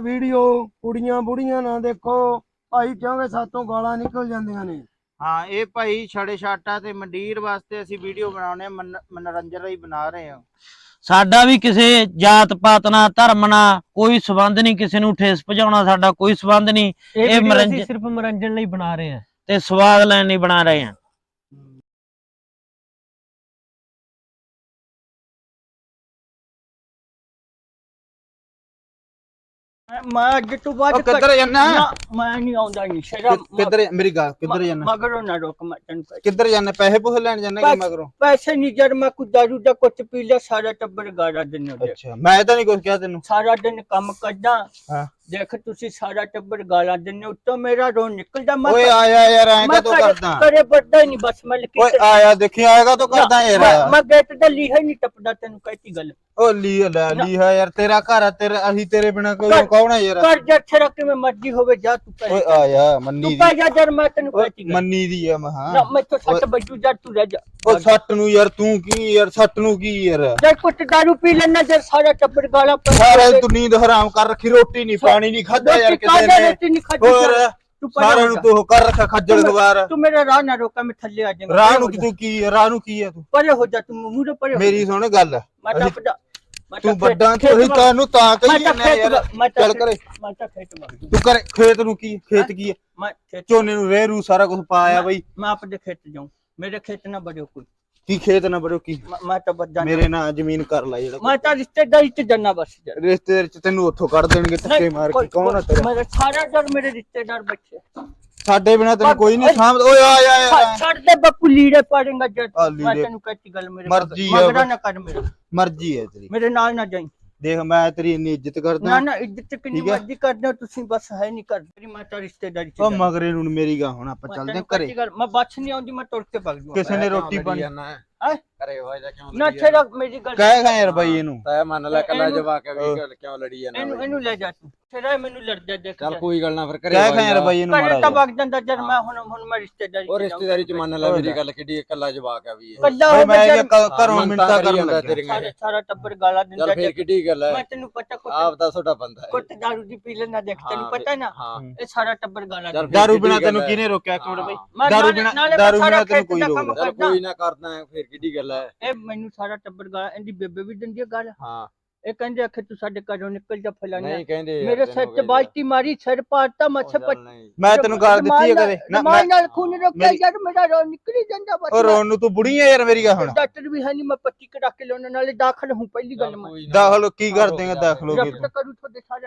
Video ਕੁੜੀਆਂ ਬੁੜੀਆਂ ਨਾ ਦੇਖੋ। ਭਾਈ ਕਿਉਂਕਿ ਸਾਤੋਂ ਗਾਲਾਂ ਨਿਕਲ ਜਾਂਦੀਆਂ ਨੇ। ਹਾਂ ਇਹ ਭਾਈ ਛੜੇ ਛਾਟਾ ਤੇ ਮੰਡੀਰ ਵਾਸਤੇ ਅਸੀਂ ਵੀਡੀਓ ਬਣਾਉਣੇ ਮਨੋਰੰਜਨ ਲਈ ਬਣਾ ਰਹੇ ਹਾਂ। ਸਾਡਾ ਵੀ ਕਿਸੇ ਜਾਤ ਪਾਤ ਨਾਲ ਧਰਮ ਨਾਲ ਕੋਈ ਸਬੰਧ ਨਹੀਂ ਕਿਸੇ ਨੂੰ ਠੇਸ ਪਹੁੰਚਾਉਣਾ ਸਾਡਾ ਕੋਈ ਸਬੰਧ ਨਹੀਂ। ਇਹ ਮਨੋਰੰਜਨ- ਸਿਰਫ ਮਨੋਰੰਜਨ ਲਈ ਬਣਾ ਰਹੇ ਹਾਂ। ਤੇ ਸਵਾਦ ਲੈਣ ਲਈ ਬਣਾ ਰਹੇ ਹਾਂ। ਮੈਂ ਉਹ ਕਿੱਧਰ ਨਹੀਂ ਆਉਂਦਾ ਨਹੀਂ ਸ਼ਰਮ ਕਿੱਧਰ ਮੇਰੀ ਗੱਲ ਕਿੱਧਰ ਜਾਣਾ ਮਗਰੋਂ ਨਾ ਰੋਕ ਮੈਂ ਤੈਨੂੰ ਕਹਿ- ਕਿੱਧਰ ਜਾਣਾ ਪੈਸੇ ਪੂਸੇ ਲੈਣ ਜਾਣਾ ਕਿ ਬਸ। ਮਗਰੋਂ? ਪੈਸੇ ਨਹੀਂ ਜਦ ਮੈਂ ਦਾਰੂ ਦਾ ਕੁਝ ਪੀ ਲਿਆ ਸਾਰਾ ਟੱਬਰ ਗਾੜਾ ਦਿਨ ਉਹਦੇ। ਅੱਛਾ ਮੈਂ ਤਾਂ ਨਹੀਂ ਕੁਝ ਕਿਹਾ ਤੈਨੂੰ। ਸਾਰਾ ਦਿਨ ਕੰਮ ਕਰਦਾ। ਹਾਂ। ਦੇਖ ਤੁਸੀਂ ਸਾਰਾ ਟੱਬਰ ਗਾਲਾਂ ਦਿੰਦੇ ਉੱਤੋਂ ਮੇਰਾ ਰੋ ਨਿਕਲਦਾ ਮੈਂ ਓਏ ਆਇਆ ਯਾਰ ਐਂ ਮੈਂ ਕਦੋਂ ਘਰੇ- ਕਰਦਾ? ਘਰੇ ਵੱਡਾ ਹੀ ਨਹੀਂ ਬਸ ਮੈਂ ਲਿਖੀ ਓਏ ਆਇਆ ਦੇਖੀ ਆਏਗਾ ਤਾਂ ਕਰਦਾ ਯਾਰ? ਮੈਂ ਗੇਟ ਦਾ ਲੀਹਾ ਹੀ ਨਹੀਂ ਟੱਪਦਾ ਤੈਨੂੰ ਕਹਿਤੀ ਗੱਲ। ਓ ਲੀ ਲੈ ਲੀ ਹੈ ਯਾਰ ਤੇਰਾ ਘਰ ਆ ਤੇਰਾ ਅਸੀਂ ਤੇਰੇ ਬਿਨਾ ਕੋਈ ਘਰ- ਕੌਣ ਹੈ ਯਾਰ? ਕਰ ਜਾ ਛੇਰਾ ਕਿਵੇਂ ਮਰਜ਼ੀ ਹੋਵੇ ਜਾ ਤੂੰ ਪੈ ਓਏ ਆਇਆ ਮੰਨੀ ਤੂੰ ਦੀ। ਪੈ ਜਾ ਜਰ ਮੈਂ ਤੈਨੂੰ ਓਏ ਕਹਿਤੀ ਗੱਲ। ਮੰਨੀ ਦੀ ਆ ਨਾ ਮਹਾ ਮੈਂ ਤਾਂ ਸੱਟ ਬੱਜੂ ਜਾ ਤੂੰ ਰਹਿ ਜਾ। ਓ ਸੱਟ ਨੂੰ ਯਾਰ ਤੂੰ ਕੀ ਯਾਰ ਸੱਟ ਨੂੰ ਕੀ ਯਾਰ? ਜੇ ਕੁੱਟ ਦਾਰੂ ਪੀ ਲੈਣਾ ਜੇ ਸਾਰਾ ਟੱਬਰ ਗਾਲਾਂ ਪੈ ਸਾਰਾ ਤੂੰ ਨੀਂਦ ਹਰਾਮ ਕਰ ਰੱਖੀ ਰੋਟੀ ਨਹੀਂ ਪਾਣੀ ਨਹੀਂ ਖਾਦਾ ਯਾਰ ਕਿਸੇ ਨੇ। ਹੋਰ ਸਾਰਿਆਂ ਨੂੰ ਤੂੰ ਕਰ ਰੱਖਿਆ ਖੱਜਲ ਖਵਾਰ ਤੂੰ ਮੇਰਾ ਰਾਹ ਨਾ ਰੋਕਾ ਮੈਂ ਥੱਲੇ ਆ ਜਾਵਾਂਗਾ ਰਾਹ ਨੂੰ ਤੂੰ ਕੀ ਰਾਹ ਨੂੰ ਕੀ ਹੈ ਤੂੰ? ਪਰੇ ਹੋ ਜਾ ਤੂੰ ਮੂਰੇ ਪਰੇ ਮੇਰੀ ਸੁਣ ਗੱਲ। ਤਾਂ ਵੱਡਾ ਤੁਸੀਂ ਤੈਨੂੰ ਤਾਂ ਕਹੀ ਖੇਤ ਯਾਰ। ਚੱਲ ਕਰੇ। ਤਾਂ ਖੇਤ ਵਾ ਤੂੰ ਕਰ ਖੇਤ ਨੂੰ ਕੀ ਖੇਤ ਕੀ ਹੈ? ਮੈਂ ਝੋਨੇ ਨੂੰ ਰੇਹ ਰੂ ਸਾਰਾ ਕੁਝ ਪਾਇਆ ਬਈ। ਮੈਂ ਆਪਦੇ ਖੇਤ ਜਾਉਂ ਮੇਰੇ ਖੇਤ ਨਾ ਬੜਿਓ ਕੋਈ। ਕੀ ਖੇਤ ਨਾ ਬੜੋ ਕੀ? ਮੈਂ- ਮੈਂ ਤਾਂ ਮੇਰੇ ਨਾਲ ਜ਼ਮੀਨ ਕਰ ਲੈ ਜਿਹੜਾ ਮੈਂ ਤਾਂ ਰਿਸ਼ਤੇਦਾਰੀ ਚ ਜੰਨਾ ਬਸ ਜਰ ਰਿਸ਼ਤੇਦਾਰ ਚ ਤੈਨੂੰ ਉੱਥੋਂ ਕੱਢ ਦੇਣਗੇ ਧੱਕੇ ਮਾਰ ਕੇ। ਕੌਣ ਆ ਤੇਰਾ? ਮੇਰੇ ਸਾਰਾ ਜਰ ਮੇਰੇ ਰਿਸ਼ਤੇਦਾਰ ਬੱਚੇ ਸਾਡੇ ਬਿਨਾ ਤੈਨੂੰ ਕੋਈ ਨਹੀਂ ਸਾਂਭ ਓਏ ਆ ਜਾ ਯਾਰ ਛੱਡ ਦੇ ਬੱਕੂ ਲੀੜੇ ਪਾੜੇਗਾ ਆ ਮੈਂ ਲੀੜੇ। ਤੈਨੂੰ ਕਹਿਤੀ ਗੱਲ ਮੇਰੇ ਮਰਜ਼ੀ ਆ ਮਗਰਾ ਬਸ। ਨਾ ਕਰ ਮੇਰੇ। ਮਰਜ਼ੀ ਹੈ ਤੇਰੀ। ਮੇਰੇ ਨਾਲ ਨਾ ਜਾਈ। ਦੇਖ ਮੈਂ ਤੇਰੀ ਇੰਨੀ ਇੱਜ਼ਤ ਕਰਦਾ ਨਾ ਨਾ ਇੱਜ਼ਤ ਕਿੰਨੀ ਠੀਕ ਹੈ। ਮਰਜ਼ੀ ਕਰਦੇ ਹੋ ਤੁਸੀਂ ਬਸ ਹੈ ਨਹੀਂ ਕਰਦੇ ਮੇਰੀ ਮਾਤਾ ਰਿਸ਼ਤੇਦਾਰੀ ਚ ਉਹ। ਮਗਰੇ ਨੂੰ ਮੇਰੀ ਗਾ ਹੁਣ ਆਪਾਂ ਚੱਲਦੇ ਹਾਂ ਘਰੇ ਮੈਂ ਬੱਸ ਨਹੀਂ ਆਉਂਦੀ ਮੈਂ ਤੁਰ ਕੇ ਭੱਜ ਜੂਗਾ ਕਿਸੇ ਨੇ ਰੋਟੀ ਪਾਣੀ ਹੈਂ? ਕਰੇ ਹੋਇਆ ਜਾਂ ਕਿਉਂ ਨਾ ਛੇੜਾ ਮੇਰੀ ਗੱਲ ਕਹਿ ਗਾ ਯਾਰ ਬਾਈ ਇਹਨੂੰ। ਤੈ ਮੰਨ ਲੈ ਕੱਲਾ ਇਹਨੂੰ- ਜਵਾ ਕੇ ਵੀ ਗੱਲ ਕਿਉਂ ਲੜੀ ਜਾਂਦਾ ਇਹਨੂੰ ਇਹਨੂੰ ਲੈ ਜਾ ਤੂੰ। ਛੇੜਾ ਮੈਨੂੰ ਲੜਦਾ ਦੇਖ ਚੱਲ ਜਾ। ਕੋਈ ਗੱਲ ਨਾ ਫਿਰ ਘਰੇ ਕਹਿ ਗਾ ਯਾਰ ਬਾਈ ਇਹਨੂੰ ਘਰੇ ਮਾੜਾ ਤਾਂ ਜਿਹਾ। ਵਗ ਜਾਂਦਾ ਜਦ ਮੈਂ ਹੁਣ ਹੁਣ ਮੈਂ ਰਿਸ਼ਤੇਦਾਰੀ ਉਹ ਚ ਰਿਸ਼ਤੇਦਾਰੀ ਚ ਮੰਨ ਲੈ ਮੇਰੀ ਗੱਲ ਕਿੱਡੀ ਕੱਲਾ ਜਵਾ ਕੇ ਵੀ ਹੈ ਕੱਲਾ ਓਏ ਹੋ ਮੈਂ ਇਹ ਗਿਆ ਕ- ਘਰੋਂ ਹਾਂ, ਮਿੰਟਾਂ ਕਰੀ ਕਰਨ ਜਾਂਦਾ ਲੱਗਾ ਤੇਰੀਆਂ। ਸਾਰਾ ਸਾਰਾ ਟੱਬਰ ਗਾਲਾਂ ਦਿੰਦਾ ਚੱਲ ਫਿਰ ਜਦ। ਕਿੱਡੀ ਗੱਲ ਹੈ। ਮੈਂ ਤੈਨੂੰ ਪਤਾ ਕੁੱਟ ਆਪ ਦਾ ਤੁਹਾਡਾ ਬੰਦਾ ਹੈ। ਕੁੱਟ ਦਾਰੂ ਦੀ ਪੀ ਲੈਣਾ ਦੇਖ ਤੈਨੂੰ ਹਾਂ, ਪਤਾ ਨਾ। ਹਾਂ। ਇਹ ਸਾਰਾ ਟੱਬਰ ਗਾਲਾਂ ਚੱਲ ਦਿੰਦਾ। ਦਾਰੂ ਕਿੱਡੀ ਬਿਨਾ ਤੈਨੂੰ। ਕਿਹਨੇ ਰੋਕਿਆ ਇੱਕ ਮਿੰਟ ਬਾਈ? ਮੈਂ ਦਾਰੂ ਨਾਲੇ- ਬਿਨਾ ਨਾਲੇ ਮੈਂ ਦਾਰੂ ਸਾਰਾ ਬਿਨਾ ਤੈਨੂੰ ਖੇਤ ਕੋਈ ਦਾ ਰੋਕਦਾ ਕੰਮ ਚੱਲ ਕਰਦਾ। ਕੋਈ ਨਾ ਕਰਦਾ ਹੈ, ਫਿਰ ਕਿੱਡੀ ਗੱਲ ਹੈ? ਇਹ ਮੈਨੂੰ ਸਾਰਾ ਟੱਬਰ ਗਾਲਾਂ ਇਹਦੀ ਬੇਬੇ ਵੀ ਦਿੰਦੀ ਹੈ ਗਾਲਾਂ। ਹਾਂ। ਇਹ ਕਹਿੰਦੇ ਆਖੇ ਤੂੰ ਸਾਡੇ ਘਰੋਂ ਨਿਕਲ ਜਾ ਫਲਾਣਾ ਨਹੀਂ ਕਹਿੰਦੇ ਮੇਰੇ ਸਿਰ ਕਹਿੰਦੇ। ਬਾਲਟੀ ਮਾਰੀ ਸਿਰ ਪਾੜਤਾ ਮੱਛੇ ਪੱਟ। ਮੈਂ ਤੈਨੂੰ ਗਾਲ ਦਿੱਤੀ ਹੈ ਕਦੇ? ਨਾ ਮੈਂ ਨਾਲ ਖੂਨ ਰੋਕਿਆ ਯਾਰ ਮੇਰਾ ਰੋ ਨਿਕਲੀ ਜਾਂਦਾ ਬਸ ਉਹ ਰੋਣ ਨੂੰ ਤੂੰ ਬੁੜੀ ਆ ਯਾਰ ਮੇਰੀ ਗਾ ਹੁਣ ਡਾਕਟਰ ਵੀ ਹੈ ਨਹੀਂ ਮੈਂ ਪੱਟੀ ਕਰਾ ਕੇ ਲਿਆਉਣ ਨਾਲੇ ਦਾਖਲ ਹੂੰ ਪਹਿਲੀ ਗੱਲ ਮੈਂ। ਦਾਖਲ ਕੀ ਕਰ ਦੇਗਾ ਦਾਖਲ ਹੋ ਕੇ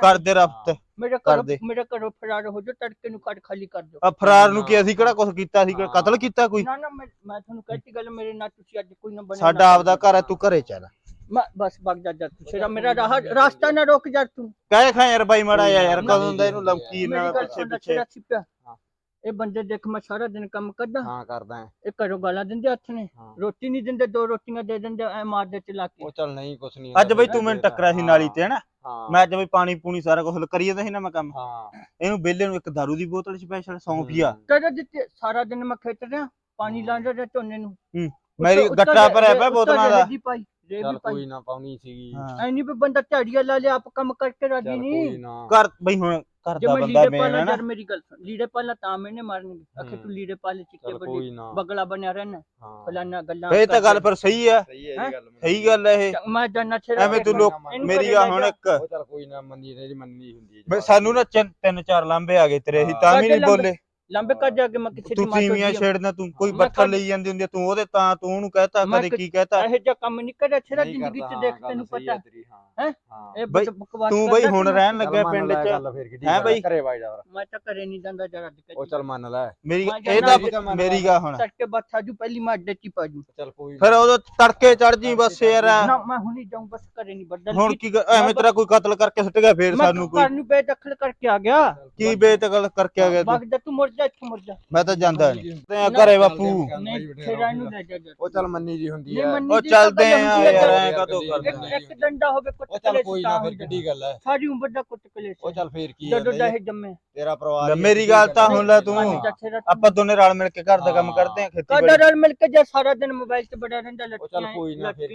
ਕਰਦੇ ਰਫਤ ਮੇਰੇ ਕਰ ਘਰੋਂ ਦੇ। ਮੇਰੇ ਘਰੋਂ ਫਰਾਰ ਹੋ ਜਾ ਤੜਕੇ ਨੂੰ ਕੱਢ ਖਾਲੀ ਕਰ ਦਿਓ। ਆ ਫਰਾਰ ਨੂੰ ਕੀ ਅਸੀਂ ਕਿਹੜਾ ਕੁਝ ਕੀਤਾ ਸੀ ਕਤਲ ਕੀਤਾ ਕੋਈ? ਨਾ ਨਾ ਮੈਂ ਮੈਂ ਤੁਹਾਨੂੰ ਕਹਿਤੀ ਗੱਲ ਮੇਰੇ ਨਾਲ ਤੁਸੀਂ ਅੱਜ ਕੋਈ ਨਾ ਬਣੇ ਸਾਡਾ ਆਪਦਾ ਘਰ ਹੈ ਤੂੰ ਘਰੇ ਚੱਲ। ਮੈਂ ਬਸ ਵਗ ਜਾ ਜਾ ਤੂੰ। ਤੇਰਾ ਮੇਰਾ ਰਾਹ ਰਾਸਤਾ ਨਾ ਰੋਕ ਜਾ ਤੂੰ। ਕਹਿ ਖਾ ਯਾਰ ਬਾਈ ਮੜਾ ਯਾਰ ਕਦੋਂ ਦਾ ਇਹਨੂੰ ਲਮਕੀ ਮੇਰੀ ਨਾ ਗੱਲ ਪਿੱਛੇ ਸੁਣ ਪਿੱਛੇ। ਤੇਰਾ ਸਿੱਪਿਆ। ਹਾਂ। ਇਹ ਬੰਦੇ ਦੇਖ ਮੈਂ ਸਾਰਾ ਦਿਨ ਕੰਮ ਕਰਦਾ। ਹਾਂ ਕਰਦਾ ਹੈ। ਇਹ ਘਰੋਂ ਗਾਲਾਂ ਦਿੰਦੇ ਹੱਥ ਨੇ। ਹਾਂ। ਰੋਟੀ ਨਹੀਂ ਦਿੰਦੇ ਦੋ ਰੋਟੀਆਂ ਦੇ ਦਿੰਦੇ ਐ ਮਾਰਦੇ ਚਲਾ ਕੇ। ਉਹ ਚੱਲ ਨਹੀਂ ਕੁਛ ਨਹੀਂ ਅੱਜ ਬਈ ਤੂੰ ਮੈਨੂੰ ਟੱਕਰਿਆ ਸੀ ਨਾਲੀ ਤੇ ਹਨਾ? ਹਾਂ। ਮੈਂ ਅੱਜ ਬਈ ਪਾਣੀ ਪੂਣੀ ਸਾਰਾ ਕੁਝ ਕਰੀ ਜਾਂਦਾ ਸੀ ਨਾ ਮੈਂ ਕੰਮ। ਹਾਂ। ਇਹਨੂੰ ਬੇਲੇ ਨੂੰ ਇੱਕ ਦਾਰੂ ਦੀ ਬੋਤਲ ਸਪੈਸ਼ਲ ਸੌਂਫੀਆ ਤੇਰੇ ਦਿੱਤੇ? ਸਾਰਾ ਦਿਨ ਮੈਂ ਖੇਤ ਰਿਹਾ ਪਾਣੀ ਲਾਉਂਦਾ ਰਿਹਾ ਝੋਨੇ ਨੂੰ। ਮੇਰੀ ਉੱਤੋਂ- ਗੱਟਾ ਭਰਿਆ ਪਿਆ ਉੱਤੋਂ ਬੋਤਲਾਂ ਦਾ ਵੀ ਪਾਈ। ਚੱਲ ਵੀ ਕੋਈ ਨਾ ਪਾਉਣੀ ਸੀਗੀ। ਹਾਂ। ਐ ਨਹੀਂ ਵੀ ਬੰਦਾ ਝਾੜੀਆਂ ਲਾ ਲਿਆ ਆਪ ਕੰਮ ਕਰਕੇ ਰਾਜੀ ਚੱਲ ਨਹੀਂ ਨਾ। ਘਰ ਬਈ ਹੁਣ ਘਰ ਜੇ ਦਾ ਮੈਂ ਬੰਦਾ ਲੀੜੇ ਮੈਂ ਪਾਲਾ ਹੈ ਨਾ। ਮੇਰੀ ਗੱਲ ਸੁਣ। ਲੀੜੇ ਪਾਲਾ ਤਾਂ ਮੈਨੇ ਮਾਰਨਗੇ। ਅਖੇ ਹੂੰ। ਤੂੰ ਲੀੜੇ ਪਾਲੇ ਚਿੱਟੇ ਚੱਲ ਬੜੇ ਕੋਈ ਨਾ। ਬਗਲਾ ਬਣਿਆ ਰਹਿਣਾ। ਹਾਂ। ਫਲਾਨਾ ਗੱਲਾਂ ਇਹ ਤਾਂ ਗੱਲ ਪਰ ਸਹੀ ਆ ਸਹੀ ਹੈ ਹੈਂ? ਇਹ ਗੱਲ ਸਹੀ ਗੱਲ ਹੈ ਇਹ। ਮੈਂ ਜਾਨਾ ਛੇੜਾ ਐਵੇਂ ਤੂੰ ਲੋਕ ਇਹਨੂੰ ਮੇਰੀ ਘਰੇ ਆ ਲੈ ਹੁਣ। ਇੱਕ। ਉਹ ਚੱਲ ਕੋਈ ਨਾ ਮੰਨੀ ਤੇਰੀ ਮੰਨੀ ਹੁੰਦੀ ਹੈ ਬਈ ਸਾਨੂੰ ਨਾ ਚਿੰਨ- ਤਿੰਨ ਚਾਰ ਲਾਂਬੇ ਆ ਗਏ ਤੇਰੇ ਅਸੀਂ ਤਾਂ ਵੀ ਨਹੀਂ ਬੋਲੇ। ਲੰਬੇ ਕਰ ਜਾ ਕੇ ਮੈਂ ਕਿਸੇ ਦੀ ਤੂੰ ਮਾਂ ਤੀਵੀਆਂ ਛੇੜਦਾ ਤੂੰ ਕੋਈ ਮੈਂ ਲਈ ਜਾਂਦੀ ਹੁੰਦੀ ਆ, ਤੂੰ ਉਹਦੇ ਤਾਂ ਤੂੰ ਉਹਨੂੰ ਕਹਤਾ ਮੈਂ ਕਦੇ ਕ- ਕਹਤਾ? ਇਹੋ ਜਿਹਾ ਕੰਮ ਨਹੀਂ ਕਰਿਆ ਛੇੜਾ ਨਹੀਂ ਜ਼ਿੰਦਗੀ ਕਰਦਾ, ਚ ਦੇਖ ਹਾਂ, ਤੈਨੂੰ ਗੱਲ ਸਹੀ ਪਤਾ। ਹੈ ਤੇਰੀ, ਹਾਂ। ਹੈਂ? ਹਾਂ। ਇਹ ਬਈ, ਬਕਵਾਸ ਤੂੰ ਬਈ ਕਰਦਾ ਹੁਣ ਤੂੰ। ਰਹਿਣ ਲੱਗਿਆ ਪਿੰਡ ਚ। ਫਿਰ ਹੈਂ ਬਈ? ਘਰੇ ਵਗ ਜਾ ਮੈਂ ਤਾਂ ਘਰੇ ਨਹੀਂ ਜਾਂਦਾ ਜਰਾ ਉਹ ਚੱਲ ਮੰਨ ਲੈ। ਮੇਰੀ ਮੈਂ ਇਹਦਾ ਜਾਣਾ ਵੀ ਤਾਂ ਮੰਨ ਮੇਰੀ ਗਾ ਹੁਣ ਤੜਕੇ ਬਾਅਦ ਸਾਜੂ ਪਹਿਲੀ ਮੈਂ ਅੱਡੇ ਚ ਹੀ ਪਾ ਜੂ। ਚੱਲ ਕੋਈ ਫਿਰ ਉਦੋਂ ਤੜਕੇ ਚੜ ਜੀ ਬਸ ਯਾਰ। ਨਾ ਮੈਂ ਹੁਣੀ ਜਾਊਂ ਬਸ ਘਰੇ ਨਹੀਂ ਬੱਦਲ ਹੁਣ ਕੀ ਕਰ- ਐਵੇਂ ਤੇਰਾ ਕੋਈ ਕਤਲ ਕਰਕੇ ਸੁੱਟ ਗਿਆ ਫੇਰ ਸਾਨੂੰ ਕੋਈ ਘਰ ਨੂੰ ਬੇਦਖਲ ਕਰਕੇ ਆ ਗਿਆ। ਕੀ ਬੇਤਕਲ ਕਰਕੇ ਆ ਗਿਆ ਤੂੰ? ਜਾ ਤੂੰ ਮੁੜ ਜਾ। ਇੱਥੇ ਮੁੜ ਜਾ ਮੈਂ ਤਾਂ ਜਾਂਦਾ ਨਹੀਂ ਤੇ ਘਰੇ ਬਾਪੂ। ਨਹੀਂ ਛੇੜਾ ਨੂੰ ਲੈ ਜਾ ਜਾ ਉਹ ਚੱਲ ਮੰਨੀ ਜੀ ਹੁੰਦੀ ਮੰਨੀ ਉਹ ਦੀ ਚੱਲਦੇ ਆ ਯਾਰ ਐ ਕਦੋਂ ਕਰਦੇ ਇੱਕ ਡੰਡਾ ਹੋਵੇ ਕੁੱਟ ਉਹ ਚੱਲ ਕੋਈ ਨਾ ਫਿਰ ਕਿੱਡੀ ਗੱਲ ਹੈ ਸਾਰੀ ਉਮਰ ਦਾ ਕੁੱਟ ਕਲੇ ਉਹ ਚੱਲ ਫੇਰ ਕੀ ਜਦੋਂ ਦਾ ਇਹ ਜੰਮੇ ਤੇਰਾ ਪਰਿਵਾਰ ਮੇਰੀ ਗੱਲ ਤਾਂ ਕਰਦਾ। ਹੁਣ ਲੈ ਤੂੰ। ਦਾ ਆਪਾਂ ਦੋਨੇ ਰਲ ਮਿਲ ਕੇ ਘਰ ਦਾ ਕੰਮ। ਕਰਦੇ ਆ ਕਾਦਾ ਖੇਤੀਬਾੜੀ ਰਲ ਮਿਲ ਕੇ ਜੇ ਸਾਰਾ ਦਿਨ ਮੋਬਾਈਲ ਤੇ ਬੜਾ ਰਹਿੰਦਾ ਚੱਲ ਲੜਕੀਆਂ ਕੋਈ ਨਾ, ਫਿਰ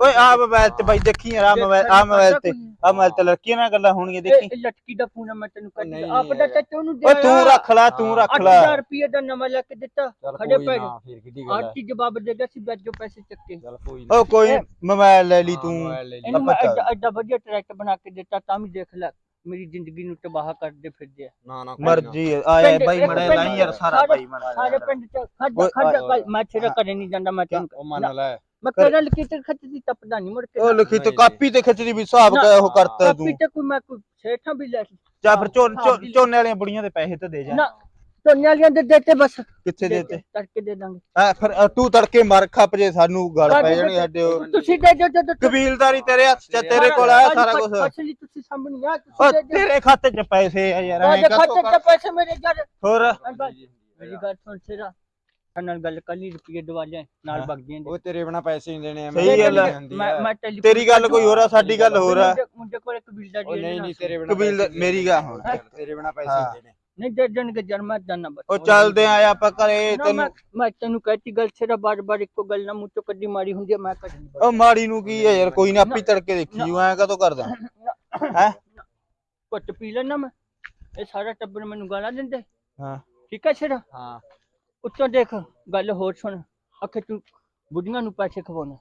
ਓਏ ਆ ਮੋਬਾਈਲ ਤੇ ਬਾਈ ਦੇਖੀ ਯਾਰ ਆ ਮੋਬਾਈਲ ਆ ਮੋਬਾਈਲ ਤੇ ਆ ਮੋਬਾਈਲ ਤੇ ਲੜਕੀਆਂ ਨਾਲ ਗੱਲਾਂ ਹੋਣਗੀਆਂ ਦੇਖੀ। ਇਹ ਲਟਕੀ ਦਾ ਫੋਨ ਆ, ਮੈਂ ਤੈਨੂੰ ਨਹੀਂ ਆਪ ਦਾ। ਚਾਚਾ ਉਹਨੂੰ ਓਏ ਤੂੰ ਰੱਖ ਲੈ ਤੂੰ ਰੱਖ ਲੈ। 8000 ਰੁਪਏ ਦਾ ਨਵਾਂ ਲੈ ਕੇ ਦਿੱਤਾ ਚੱਲ ਖੜੇ ਕੋਈ ਪੈ ਨਾ ਫਿਰ ਕਿੱਡੀ ਗੱਲ ਅੱਜ ਹੈ ਕੀ ਜਵਾਬ ਦੇਗਾ ਸੀ ਬੈਠ ਜੋ ਪੈਸੇ ਚੱਕੇ। ਚੱਲ ਕੋਈ ਨਾ। ਓ ਕੋਈ ਮੋਬਾਈਲ ਲੈ ਲਈ ਤੂੰ। ਇਹਨੂੰ ਮੈਂ ਐਡਾ ਐਡਾ ਵਧੀਆ ਟਰੈਕਟਰ ਬਣਾ ਕੇ ਦਿੱਤਾ ਤਾਂ ਵੀ ਦੇਖ ਲੈ ਮੇਰੀ ਜ਼ਿੰਦਗੀ ਨੂੰ ਤਬਾਹ ਕਰਦੇ ਫਿਰਦੇ ਆ। ਨਾ ਨਾ ਮਰਜ਼ੀ ਪਿੰਡ- ਬਾਈ ਇੱਕ ਮੜੇ ਪਿੰਡ- ਲਾਈ ਯਾਰ ਸਾਰਾ ਸਾਰੇ- ਬਾਈ ਮੜਾ ਸਾਰੇ ਪਿੰਡ ਚ ਖੱਜ ਓਏ, ਖੱਜ ਓਏ, ਓਏ। ਮੈਂ ਤੇਰਾ ਕਰੇ ਨਹੀਂ ਜਾਂਦਾ ਮੈਂ ਤੈਨੂੰ ਉਹ ਮੰਨ ਲੈ। ਮੈਂ ਕਿਹੜਾ ਲਿਖੀ ਤੇ ਖੱਜ ਦੀ ਟੱਪਦਾ ਨਹੀਂ ਮੁੜ ਕੇ ਉਹ ਲਿਖੀ ਤੇ ਕਾਪੀ ਤੇ ਖਿੱਚਦੀ ਵੀ ਹਿਸਾਬ ਨਾ, ਕਾ ਉਹ ਕਰਤਾ ਤੂੰ ਕਾਪੀ ਤੇ। ਕੋਈ ਮੈਂ ਕੋਈ ਸੇਠਾਂ ਵੀ ਲੈ ਚਾ ਫਿਰ ਝੋਨ ਹਾਂ, ਝੋਨ- ਬਿੱਲ- ਝੋਨੇ ਵਾਲੀਆਂ ਬੁੜੀਆਂ ਦੇ ਪੈਸੇ ਤਾਂ ਦੇ ਜਾ। ਨਾ ਧੋਨੇ ਵਾਲੀਆਂ ਦੇ ਦੇਤੇ ਬਸ। ਕਿੱਥੇ ਦੇਤੇ ਤੜਕੇ ਦੇ ਦਾਂਗੇ। ਆ ਫਿਰ ਅ, ਤੂੰ ਤੜਕੇ ਮਰ ਖੱਪ ਜੇ ਸਾਨੂੰ ਗਲ ਪੈ ਕਾਹਦੇ ਜਾਣੀ ਸਾਡੇ ਉਹ ਤੁਸੀਂ ਦੇ ਦਿਓ ਜਦੋਂ ਕਬੀਲਦਾਰੀ ਤੇਰੇ ਹੱਥ 'ਚ ਆ, ਤੇਰੇ ਕੋਲ ਆ ਸਾਰਾ ਕੁਝ ਫਸਲੀ ਤੁਸੀਂ ਸਾਹਮਣੇ ਆ ਤੁਸੀਂ ਦੇ ਦਿਓ। ਤੇਰੇ ਖਾਤੇ 'ਚ ਪੈਸੇ ਆ ਯਾਰ ਐਂ ਤੁਹਾਡੇ ਖਾਤੇ ਚ ਪੈਸੇ ਮੇਰੇ ਘਰ। ਹੋਰ। ਮੇਰੀ ਗੱਲ ਸੁਣ ਸਿਰਾ। ਨਾਲ ਗੱਲ ਕੱਲੀ ਰੁਪਏ ਦਵਾ ਲਿਆ ਨਾਲ ਹਾਂ। ਵਗ ਦੀਆਂ ਉਹ ਤੇਰੇ ਬਿਨਾ ਪੈਸੇ ਨਹੀਂ ਦੇਣੇ ਸਹੀ ਗੱਲ ਆ। ਮੈਂ ਮੈਂ ਟੈਲੀਫੋਨ ਤੇਰੀ ਗੱਲ ਕੋਈ ਹੋਰ ਆ ਸਾਡੀ ਗੱਲ ਹੋਰ ਆ। ਮੁੰਡੇ- ਮੁੰਡੇ ਕੋਲ ਇੱਕ ਬਿਲਡਰ ਉਹ ਨਹੀਂ ਨਹੀਂ ਤੇਰੇ ਬਿਨਾ ਕਬੀਲ ਮੇਰੀ ਗੱਲ ਹੁਣ ਤੇਰੇ ਬਿਨਾ ਪੈਸੇ ਹਾਂ। ਨਹੀਂ ਦੇਣੇ। ਨਹੀਂ ਦੇ ਦੇਣਗੇ ਜਨਮ ਜਾਨਾ ਬਸ। ਉਹ ਚੱਲਦੇ ਆ ਆਪਾਂ ਘਰੇ ਨਾ, ਤੈਨੂੰ ਮੈਂ ਮੈਂ ਤੈਨੂੰ ਕਹਿਤੀ ਗੱਲ ਸਿਰਾ ਬਾਰ ਬਾਰ ਇੱਕੋ ਗੱਲ ਨਾ ਮੂੰਹ ਚੋਂ ਕੱਢੀ ਮਾਰੀ ਹੁੰਦੀ ਆ, ਮੈਂ ਕੱਢਣੀ ਉਹ ਮਾੜੀ ਨੂੰ ਕੀ ਹੈ ਯਾਰ ਕੋਈ ਨਾ ਆਪੀ ਤੜਕੇ ਦੇਖੀ ਜੂ ਐਂ ਕਦੋਂ ਕਰਦਾ? ਹੈ? ਕੁੱਟ ਪੀ ਲੈਣਾ ਮੈਂ। ਇਹ ਸਾਰਾ ਟੱਬਰ ਮੈਨੂੰ ਗਾਲਾਂ ਦਿੰਦੇ। ਹਾਂ। ਠੀਕ ਹੈ ਸਿਰਾ ਹਾਂ। ਉੱਤੋਂ ਦੇਖ ਗੱਲ ਹੋਰ ਸੁਣ। ਅਖੇ ਤੂੰ ਬੁੱਢੀਆਂ ਨੂੰ ਪੈਸੇ ਖਵਾਉਣਾ।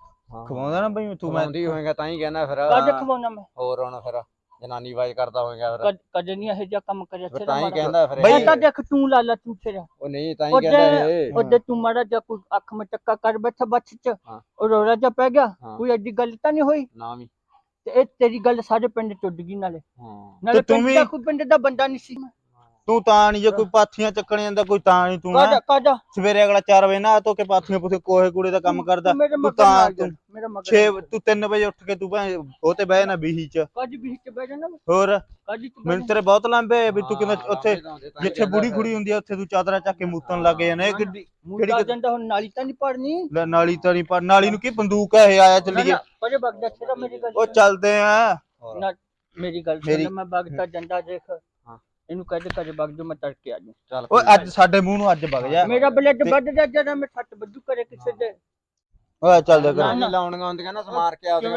ਖਵਾਉਂਦਾ ਨਾ ਬਈ ਤੂੰ ਮੈਂ ਆਉਂਦੀ ਹੋਏਗਾ ਤਾਂ ਹੀ ਕਹਿਣਾ ਫਿਰ। ਕਾਹਦੇ ਖਵਾਉਣਾ ਮੈਂ। ਹੋਰ ਹੁਣ ਫਿਰ ਜਨਾਨੀ ਵਾਜ ਕਰਦਾ ਹੋਏਗਾ ਫਿਰ। ਕਦ ਕਦੇ ਨਹੀਂ ਇਹ ਜਿਹਾ ਕੰਮ ਕਰਿਆ ਫਿਰ ਤਾਂ ਹੀ। ਕਹਿੰਦਾ ਫਿਰ ਬਈ- ਮੈਂ ਤਾਂ ਦੇਖ ਤੂੰ ਲਾ ਲਾ ਤੂੰ ਸਿਰਾ ਉਹ ਨਹੀਂ ਤਾਂ ਹੀ ਕਹਿੰਦਾ ਇਹ। ਉਹਦੇ ਤੂੰ ਮਾੜਾ ਜਿਹਾ ਕੋਈ ਅੱਖ ਮੇ ਟੱਕਾ ਕਰ ਬੈਠਾ ਬੱਚ ਚ। ਉਹ ਰੋੜਾ ਜਿਹਾ ਪੈ ਗਿਆ। ਕੋਈ ਐਡੀ ਗੱਲ ਤਾਂ ਨਹੀਂ ਹੋਈ? ਨਾ ਵੀ। ਤੇ ਇਹ ਤੇਰੀ ਗੱਲ ਸਾਰੇ ਪਿੰਡ ਚ ਉੱਡ ਗਈ ਨਾਲੇ। ਹਾਂ। ਨਾਲੇ ਤੂੰ ਪਿੰਡ ਵੀ- ਕੋਈ ਪਿੰਡ ਦਾ ਬੰਦਾ ਨਹੀਂ ਸੀ। ਤੂੰ ਤਾਂ ਨਹੀਂ ਜੇ ਕੋਈ ਪਾਥੀਆਂ ਚੱਕਣ ਜਾਂਦਾ ਕੋਈ ਤਾਂ ਨਹੀਂ ਤੂੰ ਨਾ। ਕਾਦਾ ਸਵੇਰੇ ਅਗਲਾ 4 ਵਜੇ ਨਾ ਧੋ ਕੇ ਪਾਥੀਆਂ ਪੁੱਥੇ ਕੋਹੇ ਕੂੜੇ ਦਾ ਕੰਮ ਕਰਦਾ। ਮੇਰੇ ਤੂੰ ਮਗਰ ਤਾਂ ਨਾਲ ਤੂੰ ਜਾ, ਮੇਰਾ ਮਗਰ 6 ਤੂੰ 3 ਵਜੇ ਉੱਠ ਕੇ ਤੂੰ ਭਾਵੇਂ ਉਹ ਤੇ ਬਹਿ ਨਾ ਬੀਹੀ ਚ। ਕਾਜੀ ਵੀ ਚ ਬਹਿ ਜਾਣਾ ਹੋਰ ਕਾਜੀ ਚ ਮੈਨੂੰ ਤੇਰੇ ਬਹੁਤ ਲਾਂਬੇ ਵੀ ਤੂੰ ਕਿਵੇਂ ਉੱਥੇ ਜਿੱਥੇ ਬੁੜੀ। ਖੁੜੀ ਹੁੰਦੀ ਆ ਉੱਥੇ ਤੂੰ ਚਾਦਰਾ ਚੱਕ ਕੇ ਮੂਤਣ ਲੱਗ ਜਾਣਾ। ਇਹ ਕਿੱਡੀ ਮੁੰਡਾ ਕਿਹੜੀ- ਜਾਂਦਾ ਹੁਣ ਨਾਲੀ ਤਾਂ ਨਹੀਂ ਪੜਨੀ ਲੈ ਨਾਲੀ ਤਾਂ ਨਹੀਂ ਪਰ ਨਾਲੀ ਨੂੰ ਕੀ ਬੰਦੂਕ ਹੈ ਇਹ ਆਇਆ ਚੱਲੀਏ ਪਰੇ ਬਗਦਾ ਛੇੜਾ ਮੇਰੀ ਗੱਲ ਉਹ। ਚੱਲਦੇ ਆ। ਨਾ ਮੇਰੀ ਗੱਲ ਮੇਰੀ- ਸੁਣ ਮੈਂ ਬਗਦਾ ਜਾਂਦਾ ਦੇਖ। ਇਹਨੂੰ ਕਹਦੇ ਕਦੇ ਬਗ ਜੋ ਮੈਂ ਤੜਕੇ ਆ ਜਾ ਚੱਲ ਓਏ ਅੱਜ ਸਾਡੇ ਮੂੰਹ ਨੂੰ ਅੱਜ ਵਗ ਜਾ। ਮੇਰਾ ਬਲੱਡ ਵੱਧ ਜਾ ਜਰਾ ਮੈਂ ਛੱਟ ਬੱਜੂ ਕਰੇ ਕਿਸੇ ਦੇ। ਓਏ ਚੱਲਦੇ ਨਾ, ਕਰ ਨਾ। ਲਾਉਣੀਆਂ ਹੁੰਦੀਆਂ ਨਾ ਸਮਾਰ ਕੇ ਪਿਆ।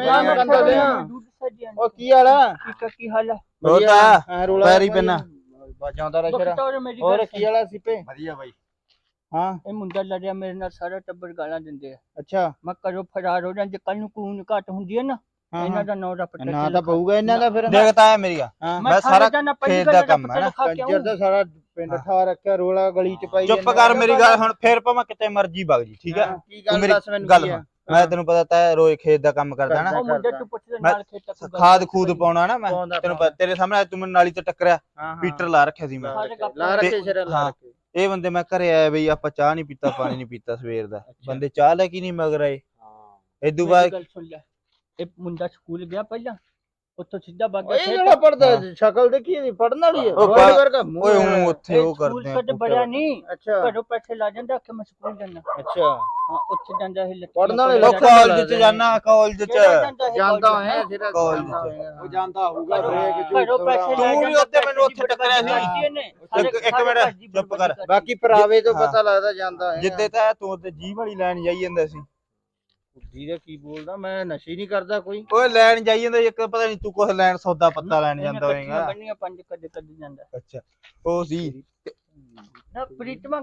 ਹਾਂ, ਦੁੱਧ ਸੱਜਿਆਂ ਉਹ ਕੀ ਹਾਲਾ ਕੀ ਕਾ ਕੀ ਹਾਲ ਹੈ ਉਹ ਤਾਂ ਐ ਰੋਲਾ ਪੈਰੀ ਪੈਣਾ। ਜਾਂਦਾ ਰਿਹਾ ਹੋਰ ਕੀ। ਹਾਲਾ ਸਿੱਪੇ? ਵਧੀਆ ਬਾਈ। ਹਾਂ। ਇਹ ਮੁੰਡਾ ਲੜਿਆ ਮੇਰੇ ਨਾਲ ਸਾਰਾ ਟੱਬਰ ਗਾਲਾਂ ਦਿੰਦੇ ਆ। ਅੱਛਾ। ਮੈਂ ਘਰੋਂ ਫਰਾਰ ਹੋ ਜਾਂ ਜੇ ਕੱਲ ਨੂੰ ਕੂਨ ਘਟ ਹੁੰਦੀ ਹੈ ਨਾ ਹਾਂ ਇਹਨਾਂ ਹਾਂ। ਦਾ ਨਾਂ ਰਪਟ ਨਾ ਤਾਂ ਪਊਗਾ ਇਹਨਾਂ ਦਾ ਫਿਰ। ਦੇਖਤਾ ਹੈ ਮੇਰੀ ਹਾਂ। ਮੈਂ ਸਾਰਾ ਖੇਤ ਦਾ ਕੰਮ ਹੈ ਨਾ, ਕੰਜਰ ਦਾ ਸਾਰਾ ਪਿੰਡ ਠਾ ਰੱਖਿਆ ਰੋਲਾ ਗਲੀ ਚ ਪਾਈ ਚੁੱਪ ਕਰ ਮੇਰੀ ਗੱਲ ਹੁਣ ਫੇਰ ਭਾਵੇਂ ਕਿਤੇ ਮਰਜ਼ੀ ਵਗ ਜੀ ਠੀਕ ਹੈ? ਕੀ ਗੱਲ ਮੇਰੀ ਦੱਸ ਮੈਨੂੰ ਗੱਲ ਕੀ ਆ? ਸੁਣ। ਮੈਂ ਤੈਨੂੰ ਪਤਾ ਤਾਂ ਰੋਜ਼ ਖੇਤ ਦਾ ਕੰਮ ਕਰਦਾ ਨਾ। ਉਹ ਮੁੰਡੇ ਤੂੰ ਪੁੱਛ ਲੈ ਮੈਂ ਨਾਲ ਖੇਤ ਤੱਕ ਗੱਲ ਖਾਦ ਖੂਦ ਪਾਉਣਾ ਨਾ ਮੈਂ। ਪਾਉਂਦਾ, ਤੈਨੂੰ ਪਤਾ ਤੇਰੇ ਸਾਹਮਣੇ ਤੂੰ ਮੈਨੂੰ ਨਾਲੀ ਤੇ ਟੱਕਰਿਆ ਹਾਂ ਹਾਂ। ਪੀਟਰ ਲਾ ਰੱਖਿਆ ਸੀ ਮੈਂ। ਸਾਰੇ ਗੱਪ ਲਾ ਰੱਖੇ ਤੇ- ਸ਼ੇਰਾ ਲਾ ਹਾਂ। ਰੱਖੇ। ਇਹ ਬੰਦੇ ਮੈਂ ਘਰੇ ਆਇਆ ਬਈ ਆਪਾਂ ਚਾਹ ਨਹੀਂ ਪੀਤਾ ਪਾਣੀ ਨਹੀਂ ਪੀਤਾ ਸਵੇਰ ਦਾ। ਬੰਦੇ ਚਾਹ ਲੈ ਕੇ ਨਹੀਂ ਮਗਰ ਆਏ। ਹਾਂ। ਇਦੋਂ ਬਾਅਦ ਗੱਲ ਸੁਣ ਲੈ। ਇਹ ਮੁੰਡਾ ਸਕੂਲ ਗਿਆ ਪਹਿਲਾਂ? ਉੱਥੋਂ ਸਿੱਧਾ ਓਏ ਗਿਆ ਇਹ ਜਿਹੜਾ ਪੜਦਾ ਸ਼ਕਲ ਦੇਖੀ ਇਹਦੀ ਪੜਨ ਵਾਲੀ ਹੈ? ਉਹ ਵਰਗਾ ਮੂੰਹ ਓਏ ਹੈ। ਹੂੰ ਉੱਥੇ ਉਹ ਸਕੂਲ ਕਰਦੇ ਆ ਕਦੇ ਬੜਿਆ ਨਹੀਂ। ਅੱਛਾ। ਘਰੋਂ ਪੈਸੇ ਲਾ ਜਾਂਦਾ ਕਿ ਮੈਂ ਸਕੂਲ ਜਾਣਾ ਅੱਛਾ। ਹਾਂ ਉੱਥੇ ਜਾਂਦਾ ਇਹ ਪੜ੍ਹਨ ਵਾਲੇ ਉਹ ਲੋਕ ਕਾਲਜ ਚ ਜਾਣਾ ਕਾਲਜ ਚ। ਜਾਂਦਾ ਹੈ ਜਿਹੜਾ ਕਾਲਜ ਜਾਂਦਾ ਚ। ਉਹ ਜਾਂਦਾ ਹੋਊਗਾ। ਘਰੋਂ- ਪੈਸੇ ਲੈ ਤੂੰ ਵੀ ਜਾਂਦਾ, ਉੱਥੇ ਮੈਨੂੰ ਉੱਥੇ ਟੱਕਰਿਆ ਸੀ। ਬਰਬਾਦੀ ਨੇ। ਸਾਰੇ- ਇੱਕ- ਇੱਕ ਸਾਰੇ ਮਿੰਟ, ਘਰ ਦੀ ਚੁੱਪ ਕਰ। ਬਰਬਾਦੀ ਬਾਕੀ ਪਰਾਵੇ ਤੋਂ ਹਾਂ। ਪਤਾ ਲੱਗਦਾ ਜਾਂਦਾ ਹੈ। ਜਿੱਦੇ ਤਾਂ ਤੂੰ ਤੇ ਜੀਭ ਵਾਲੀ ਲੈਣ ਜਾਈ ਜਾਂਦਾ ਸੀ। ਜਿਹਦਾ ਕੀ ਬੋਲਦਾ? ਮੈਂ ਨਸ਼ੇ ਨਹੀਂ ਕਰਦਾ ਕੋਈ। ਓਏ ਲੈਣ ਜਾਈ ਜਾਂਦਾ ਇੱਕ ਪਤਾ ਨਹੀਂ ਤੂੰ ਕੁਛ ਲੈਣ ਸੌਦਾ ਪੱਤਾ ਲੈਣ ਜਾਂਦਾ ਹੋਏਗਾ। ਬੰਨੀਆਂ ਪੰਜ ਕਦੇ ਕਦੇ ਜਾਂਦਾ। ਅੱਛਾ ਉਹ ਸੀ। ਨਾ ਪ੍ਰੀਤਮਾ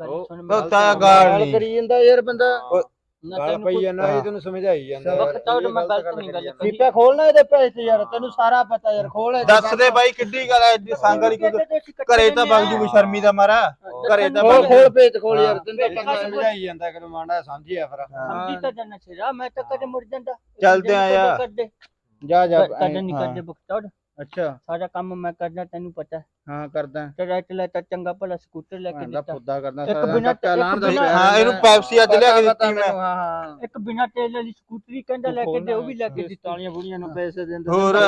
ਗੱਲ ਉਹ- ਸੁਣ ਗਾਲ ਨਹੀਂ। ਕਰੀ ਜਾਂਦਾ ਯਾਰ ਬੰਦਾ। ਗੱਲ ਤੈਨੂੰ ਪਈ ਜਾਂਦਾ ਇਹ ਤੈਨੂੰ ਸਮਝਾਈ ਜਾਂਦਾ। ਵਕਤ ਆ ਮੈਂ ਗਲਤ ਨਹੀਂ ਗੱਲ ਕਰੀ ਸੀਪਾ ਖੋਲਣਾ ਇਹਦੇ ਪੈਸੇ ਯਾਰ ਤੈਨੂੰ ਸਾਰਾ ਪਤਾ ਯਾਰ ਖੋਲ ਇਹਦੇ ਦੱਸ ਦੇ ਬਾਈ ਕਿੱਡੀ ਗੱਲ ਐ ਏਡੀ ਸੰਗ ਵਾਲੀ ਘਰੇ ਤਾਂ ਵਗ ਜੂ ਸ਼ਰਮੀ ਦਾ ਮਾਰਾ ਘਰੇ ਤਾਂ ਖੋਲ ਖੋਲ ਪੇਚ ਖੋਲ ਯਾਰ ਤੈਨੂੰ ਪਤਾ ਸਮਝਾਈ ਜਾਂਦਾ ਕਦੋਂ ਮਾਣਾ ਸਮਝਿਆ ਫਿਰ। ਸਮਝੀ ਤਾਂ ਜਾਣਾ ਛੇਰਾ ਮੈਂ ਤਾਂ ਕਦੇ ਮੁੜ ਜਾਂਦਾ। ਚੱਲਦੇ ਆ ਯਾਰ। ਜਾ ਜਾ ਕਦੇ ਨਹੀਂ ਹਾਂ। ਕਰਦੇ ਬਖਤੌਰ ਅੱਛਾ। ਸਾਰਾ ਕੰਮ ਮੈਂ ਕਰਦਾ ਤੈਨੂੰ ਪਤਾ। ਹਾਂ ਕਰਦਾ। ਤੇ ਰਾਈਟ ਲੈ ਤਾਂ ਚੰਗਾ ਭਲਾ ਸਕੂਟਰ ਲੈ ਕੇ ਭੈਣ ਦਾ ਦਿੱਤਾ। ਫੁੱਦਾ ਕਰਦਾ ਇੱਕ ਸਾਰਾ ਬਿਨਾਂ- ਧੱਕਾ ਲਾਉਣ ਦਾ ਬਿਨਾਂ- ਹਾਂ ਇਹਨੂੰ। ਪੈਪਸੀ ਅੱਜ ਲਿਆ ਕੇ ਦਿੱਤੀ ਮੈਂ। ਮੈਨੂੰ, ਹਾਂ ਹਾਂ। ਇੱਕ ਬਿਨਾ ਤੇਲ ਵਾਲੀ ਸਕੂਟਰੀ ਕਹਿੰਦਾ ਲੈ ਕੇ ਦੇ ਉਹ ਵੀ ਲੈ ਕੇ ਦਿੱਤੀ। ਤਾਲੀਆਂ ਬੁੜੀਆਂ ਨੂੰ ਪੈਸੇ ਦਿੰਦੇ ਹੋਰ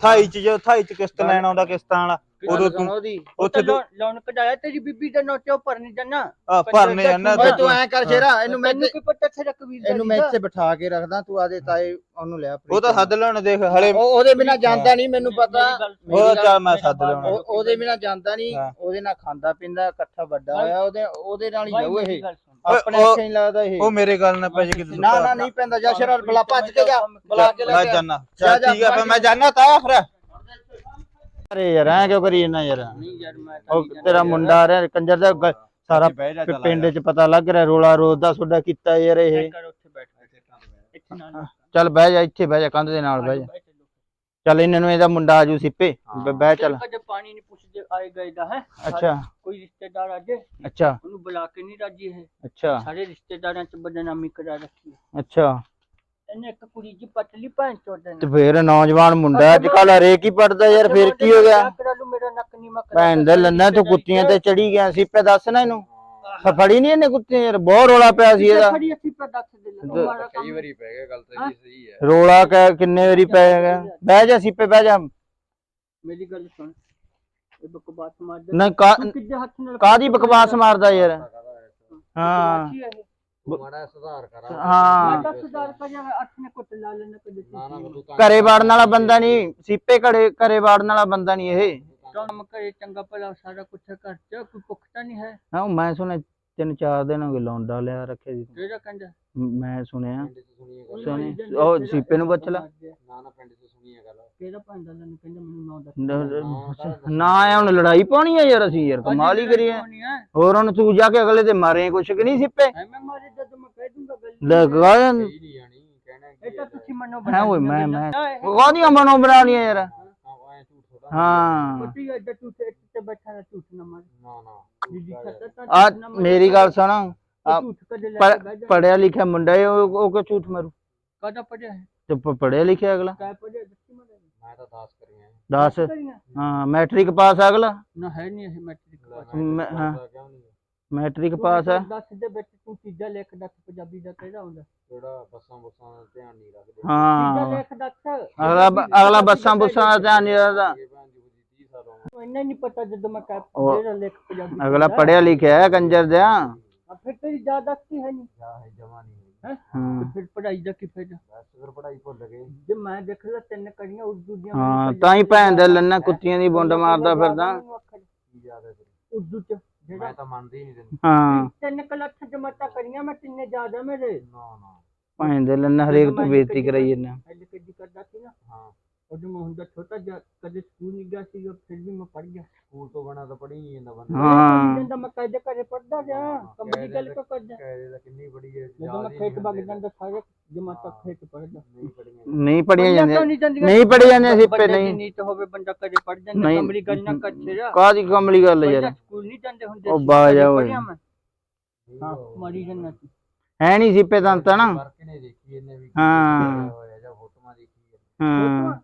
ਥਾਈ ਚ ਜੋ ਥਾਈ ਚ ਕਿਸ਼ਤ ਲੈਣ ਆਉਂਦਾ ਕਿਸ਼ਤਾਂ ਵਾਲਾ। ਉਦੋਂ ਤੂੰ ਉਹਦੀ। ਉੱਥੇ ਤੂੰ ਲੋਨ ਕਢਾਇਆ ਤੇਰੀ ਬੀਬੀ ਦੇ ਨੋਟੇ ਉੱਪਰ ਨਹੀਂ ਜਾਣਾ। ਆ, ਭਰਨੇ ਜਾਂਦਾ ਓਏ ਤੂੰ ਐ ਕਰ ਸ਼ੇਰਾ ਇਹਨੂੰ ਮੈਂ ਤੈਨੂੰ ਕੀ ਪਤਾ ਤੇਰਾ ਕਬੀਰ ਇਹਨੂੰ ਮੈਂ ਇੱਥੇ ਬਿਠਾ ਕੇ ਰੱਖਦਾ ਤੂੰ ਆਦੇ ਤਾਏ ਉਹਨੂੰ ਲਿਆ ਉਹ ਤਾਂ ਹੱਦ ਲੈਣ ਦੇਖ ਹਲੇ ਉਹ ਉਹਦੇ ਬਿਨਾ ਜਾਂਦਾ ਨਹੀਂ ਮੈਨੂੰ ਪਤਾ। ਉਹ ਚੱਲ ਮੈਂ ਸੱਦ ਉਹ- ਉਹਦੇ ਬਿਨਾ ਜਾਂਦਾ ਨਹੀਂ। ਉਹਦੇ ਨਾਲ ਖਾਂਦਾ ਪੀਂਦਾ ਇਕੱਠਾ ਵੱਡਾ ਹੋਇਆ ਉਹਦੇ ਉਹਦੇ ਨਾਲ ਹੀ ਜਾਊ ਇਹ। ਆਪਣੇ ਅੱਖੇ ਨਹੀਂ ਲੱਗਦਾ ਇਹ। ਉਹ ਮੇਰੇ ਗੱਲ ਨਾ ਪੈ ਜੇ ਕਿਤੇ ਨਾ ਨਾ ਨਹੀਂ ਪੈਂਦਾ ਜਾ ਸ਼ੇਰਾ ਬਲਾ ਭੱਜ ਕੇ ਜਾ। ਬੁਲਾ ਕੇ ਲੈ ਮੈਂ ਕੇ ਆ। ਜਾਨਾ। ਜਾ, ਚੱਲ ਜਾ, ਠੀਕ ਆ ਮੈਂ ਜਾਨਾ ਤਾ ਫਿਰ ਅਰੇ ਯਾਰ ਐ ਕਿਉਂ ਕਰੀ ਜਾਂਦਾ ਯਾਰ? ਨਹੀਂ ਯਾਰ ਮੈਂ ਉਹ ਤੇਰਾ ਮੁੰਡਾ ਆ ਰਿਹਾ ਕੰਜਰ ਦਾ ਗ- ਸਾਰਾ ਬਹਿ ਜਾ ਚੱਲ ਪਿੰਡ 'ਚ ਪਤਾ ਲੱਗ ਰਿਹਾ ਰੋਲਾ ਰੋਜ਼ ਦਾ ਤੁਹਾਡਾ ਕੀਤਾ ਯਾਰ ਇਹ। ਕਰ ਉੱਥੇ ਬੈਠ ਇੱਥੇ ਨਾਲ ਚੱਲ ਬਹਿ ਜਾ ਇੱਥੇ ਬਹਿ ਜਾ ਕੰਧ ਦੇ ਨਾਲ ਬਹਿ ਜਾ। ਚੱਲ ਇਹਨਾਂ ਨੂੰ ਇਹਦਾ ਮੁੰਡਾ ਆਜੂ ਸਿੱਪੇ ਬ- ਬਹਿ ਚੱਲ। ਕਦੇ ਪਾਣੀ ਨਹੀਂ ਪੁੱਛਦੇ ਆਏ ਗਏ ਦਾ ਹੈ। ਅੱਛਾ। ਕੋਈ ਰਿਸ਼ਤੇਦਾਰ ਆ ਜੇ ਅੱਛਾ। ਉਹਨੂੰ ਬੁਲਾ ਕੇ ਨਹੀਂ ਰਾਜੀ ਹੈ ਅੱਛਾ। ਸਾਰੇ ਰਿਸ਼ਤੇਦਾਰਾਂ ਚ ਬਦਨਾਮੀ ਕਰਾ ਰੱਖੀ ਹੈ। ਅੱਛਾ। ਇਹਨੇ ਇੱਕ ਕੁੜੀ ਜੀ ਪਤਲੀ ਭੈਣ ਚੋਦ ਨੇ। ਤੇ ਫੇਰ ਨੌਜਵਾਨ ਮੁੰਡਾ ਅੱਜ ਕੱਲ ਹਰੇਕ ਹੀ ਪੜਦਾ ਯਾਰ ਫੇਰ ਕੀ ਹੋ ਗਿਆ? ਕਰਾ ਲੂ ਮੇਰਾ ਨੱਕ ਨਹੀਂ ਮੱਕ ਭੈਣ ਦੇ ਲੰਨਾ ਤੂੰ ਕੁੱਤੀਆਂ ਤੇ ਚੜੀ ਗਿਆ ਸੀ ਪੇ ਦੱਸ ਨਾ ਇਹਨੂੰ। ਫੜੀ ਨਹੀਂ ਇਹਨੇ ਕੁੱਤੇ ਯਾਰ ਬਹੁਤ ਰੋਲਾ ਪਿਆ ਸੀ ਇਹਦਾ। ਖੜੀ ਅਸੀਂ ਪਰ ਦੱਸ ਦੇ ਲੈ ਮਾਰਾ ਕਈ ਵਾਰੀ ਪੈ ਗਿਆ ਗੱਲ ਤਾਂ ਜੀ ਸਹੀ ਹੈ। ਰੋਲਾ ਕ- ਕਿੰਨੇ ਵਾਰੀ ਪੈ ਗਿਆ। ਬਹਿ ਜਾ ਸੀਪੇ ਬਹਿ ਜਾ। ਮੇਰੀ ਗੱਲ ਸੁਣ ਇਹ ਬਕਵਾਸ ਮਾਰ ਦੇ ਨਹੀਂ ਕਾ ਤੂੰ ਕਿੱਦੇ ਹੱਥ ਨਾਲ ਕਾਦੀ ਬਕਵਾਸ ਮਾਰਦਾ ਯਾਰ? ਹਾਂ। ਮਾੜਾ ਜਿਹਾ ਸੁਧਾਰ ਕਰ। ਹਾਂ। ਤਾਂ ਸੁਧਾਰ ਕਰ ਜਾ ਅੱਠ ਨੇ ਕੁੱਟ ਲਾ ਲੈਣਾ ਕਦੇ ਨਾ ਨਾ ਤੂੰ ਤਾਂ ਘਰੇ ਵਾੜਨ ਵਾਲਾ ਬੰਦਾ ਨਹੀਂ ਸੀਪੇ ਘੜੇ ਘਰੇ ਵਾੜਨ ਵਾਲਾ ਬੰਦਾ ਨਹੀਂ ਇਹ। ਕੰਮ ਕਰੇ ਚੰਗਾ ਭਲਾ ਸਾਰਾ ਕੁਝ ਘਰ ਚ ਕੋਈ ਪੁੱਖਤਾ ਨਹੀਂ ਹੈ? ਹਾਂ ਮੈਂ ਸੁਣਿਆ ਤਿੰਨ ਚਾਰ ਦਿਨ ਹੋ ਗਏ ਲੌਂਡਾ ਲਿਆ ਰੱਖਿਆ ਸੀ ਜਿਹੜਾ ਕਹਿੰਦਾ ਮ- ਸੁਣਿਆ। ਪਿੰਡ 'ਚ ਸੁਣੀ ਹੈ ਗੱਲ। ਸੁਣੀ। ਉਹ ਸੀਪੇ ਨੂੰ ਪੁੱਛ ਲੈ। ਨਾ ਨਾ ਪਿੰਡ 'ਚ ਸੁਣੀ ਹੈ ਗੱਲ। ਕਿਹੜਾ ਭਾਂਡਾ ਲੈਣ ਕਹਿੰਦਾ ਮੈਨੂੰ ਨੌ ਦੱਸ। ਨ- ਆਇਆ ਹੁਣ ਲੜਾਈ ਪਾਉਣੀ ਆ ਯਾਰ ਅਸੀਂ ਯਾਰ ਕਮਾਲ ਹੀ ਕਰੀਏ ਹੋਰ ਹੁਣ ਤੂੰ ਜਾ ਕੇ ਅਗਲੇ ਤੇ ਮਾਰੇ ਕੁਛ ਕਿ ਨਹੀਂ ਸਿੱਪੇ? ਮੈਂ ਮਾਰੇ ਜਦ ਮੈਂ ਕਹਿ ਦੂੰਗਾ ਗੱਲ ਲਗਾ ਸਹੀ ਨਹੀਂ ਜਾਣੀ ਕਹਿਣਾ ਕੀ ਇਹ ਤਾਂ ਤੁਸੀਂ ਮੰਨੋ ਹੈ ਓਏ ਮੈਂ ਮੈਂ। ਕਾਹਦੀਆਂ ਮਨੋਂ ਬਣਾਉਣੀਆਂ ਯਾਰ? ਹਾਂ ਐ ਹਾਂ। ਕੁੱਤੀ ਐਡਾ ਝੂਠ ਇੱਥੇ ਬੈਠਾ ਨਾ ਝੂਠ ਨਾ ਮਾਰ। ਨਾ ਨਾ। ਤਾਂ ਆ ਮਾਰ। ਗੱਲ ਸੁਣ। ਆ ਕੇ ਪੜਿਆ ਲਿਖਿਆ ਮੁੰਡਾ ਏ ਉਹ ਉਹ ਕਿਉਂ ਝੂਠ ਮਾਰੂ? ਕਾਹਦਾ ਪੜਿਆ ਹੈ? ਤੇ ਪ- ਪੜ੍ਹਿਆ ਲਿਖਿਆ ਅਗਲਾ? ਕਾਹ ਪੜਿਆ? ਦੱਸੀ ਮਾਰੇ ਮੈਂ ਤਾਂ ਦਾਸ ਕਰੀਆਂ। ਦੱਸ? ਕਰੀਆਂ? ਹਾਂ ਮੈਟ੍ਰਿਕ ਪਾਸ ਆ ਅਗਲਾ? ਨਾ ਹੈ ਨਹੀਂ ਇਹ ਮੈਟ੍ਰਿਕ ਪਾਸ। ਹਾਂ। ਮੈਟ੍ਰਿਕ ਪਾਸ ਆ। ਦੱਸ ਦੇ ਵਿੱਚ ਤੂੰ ਤੀਜਾ ਲੇਖ ਦੱਸ ਪੰਜਾਬੀ ਦਾ ਕਿਹੜਾ ਹੁੰਦਾ? ਜਿਹੜਾ ਬੱਸਾਂ ਬੁੱਸਾਂ ਦਾ ਧਿਆਨ ਨਹੀਂ ਰੱਖਦੇ। ਤੀਜਾ ਹਾਂ ਲੇਖ ਦੱਸ। ਅਗਲਾ ਅਗਲਾ ਬੱਸਾਂ ਬੁੱਸਾਂ ਦਾ ਧਿਆਨ ਨਹੀਂ ਰੱਖਦਾ। ਇਹ ਭੈਣ ਦੀ ਬੁੱਧੀ 30 ਸਾਲ ਹੋ ਤੂੰ ਇੰਨਾ ਨਹੀਂ ਪਤਾ ਜਦੋਂ ਮੈਂ ਕਹਿ ਉਹ- ਜਿਹੜਾ ਲੇਖ ਪੰਜਾਬੀ ਦਾ ਅਗਲਾ। ਪੜਿਆ ਲਿਖਿਆ ਹੈ ਕੰਜਰ ਦਿਆ ਆ ਫਿਰ ਤੇਰੀ ਜਾਦਸਤੀ ਹੈ ਨਹੀਂ ਗਿਆ ਹੈ ਜਮਾ ਨਹੀਂ ਹੈ? ਫਿਰ ਪੜਾਈ ਦਾ ਕੀ ਫਾਇਦਾ? ਬਸ ਫਿਰ ਪੜਾਈ ਭੁੱਲ ਗਏ। ਜੇ ਮੈਂ ਦੇਖ ਲਾ ਤਿੰਨ ਕੜੀਆਂ ਉਰਦੂ ਦੀਆਂ ਹਾਂ ਮੈਨੂੰ ਤਾਂ ਹੀ ਭੈਣ ਦੇ ਲੰਨਾ ਕੁੱਤੀਆਂ ਦੀ ਬੁੰਡ ਮਾਰਦਾ ਫਿਰਦਾ। ਮੈਨੂੰ ਅੱਖਰ ਕੀ ਉਰਦੂ ਚ ਜਿਹੜਾ ਮੈਂ ਤਾਂ ਮੰਨਦੀ ਨਹੀਂ ਤੈਨੂੰ। ਹਾਂ। ਤਿੰਨ ਕਲੱਖ ਜਮਾਤਾ ਕਰੀਆਂ ਮੈਂ ਤਿੰਨੇ ਜ਼ਿਆਦਾ ਮੇਰੇ। ਨਾ ਨਾ। ਭੈਣ ਦੇ ਲੰਨਾ ਹਰੇਕ ਤੋਂ ਬੇਇੱਜ਼ਤੀ ਕਰਾਈ ਜਾਂਦਾ ਐਲ ਕਦੀ ਕਰਦਾ ਸੀ ਨਾ। ਹਾਂ। ਉਦੋਂ ਮੈਂ ਹੁੰਦਾ ਛੋਟਾ ਜਿਹਾ ਕਦੇ ਸਕੂਲ ਨਹੀਂ ਗਿਆ ਸੀ ਫਿਰ ਵੀ ਮੈਂ ਪੜ ਗਿਆ। ਸਕੂਲ ਤੋਂ ਬਣਾ ਤਾਂ ਪੜੀ ਨਹੀਂ ਜਾਂਦਾ ਬੰਦਾ। ਹਾਂ। ਜਾਂਦਾ ਮੈਂ ਕਾਇਦੇ ਘਰੇ ਪੜਦਾ ਜਾ ਕੰਬਲੀ ਗੱਲ ਕੋ ਕਰਦਾ? ਕਾਇਦੇ ਦਾ ਕਿੰਨੀ ਬੜੀ ਹੈ ਜਦੋਂ ਮੈਂ ਖੇਤ ਵਗ ਜਾਂਦਾ। ਸਾਰੇ ਜਮਾਤਾ ਖੇਤ ਪੜਦਾ ਨਹੀਂ ਪੜੀਆਂ ਨਹੀਂ ਪੜੀਆਂ ਜਾਂਦੀਆਂ ਨਹੀਂ ਪੜੀਆਂ ਜਾਂਦੀਆਂ ਬੰਦੇ ਦੀ ਨਹੀਂ ਨੀਤ ਹੋਵੇ ਬੰਦਾ ਕਦੇ ਪੜ ਜਾਂਦਾ। ਕੰਬਲੀ ਗੱਲ ਨਾ ਕਰ ਛੇੜਾ। ਕਾਦੀ ਕਮਲੀ ਗੱਲ ਯਾਰ? ਸਕੂਲ ਨਹੀਂ ਜਾਂਦੇ ਹੁੰਦੇ ਉਹ ਸੀ, ਬਾਜ ਕਦੇ ਆ ਓਏ। ਮੈਂ। ਹਾਂ ਮਾਰੀ ਜੰਨਾ ਸੀ। ਹੈ ਨਹੀਂ ਸਿੱਪੇ ਤਾਂ ਤਾਂ ਨਾ ਵਰਕ ਨੇ ਦੇਖੀ ਇਹਨੇ ਵੀ ਹਾਂ। ਹੋਇਆ ਜਾਂ ਫੋਟੋਆਂ ਦੇਖੀ ਹੈ। ਹਾਂ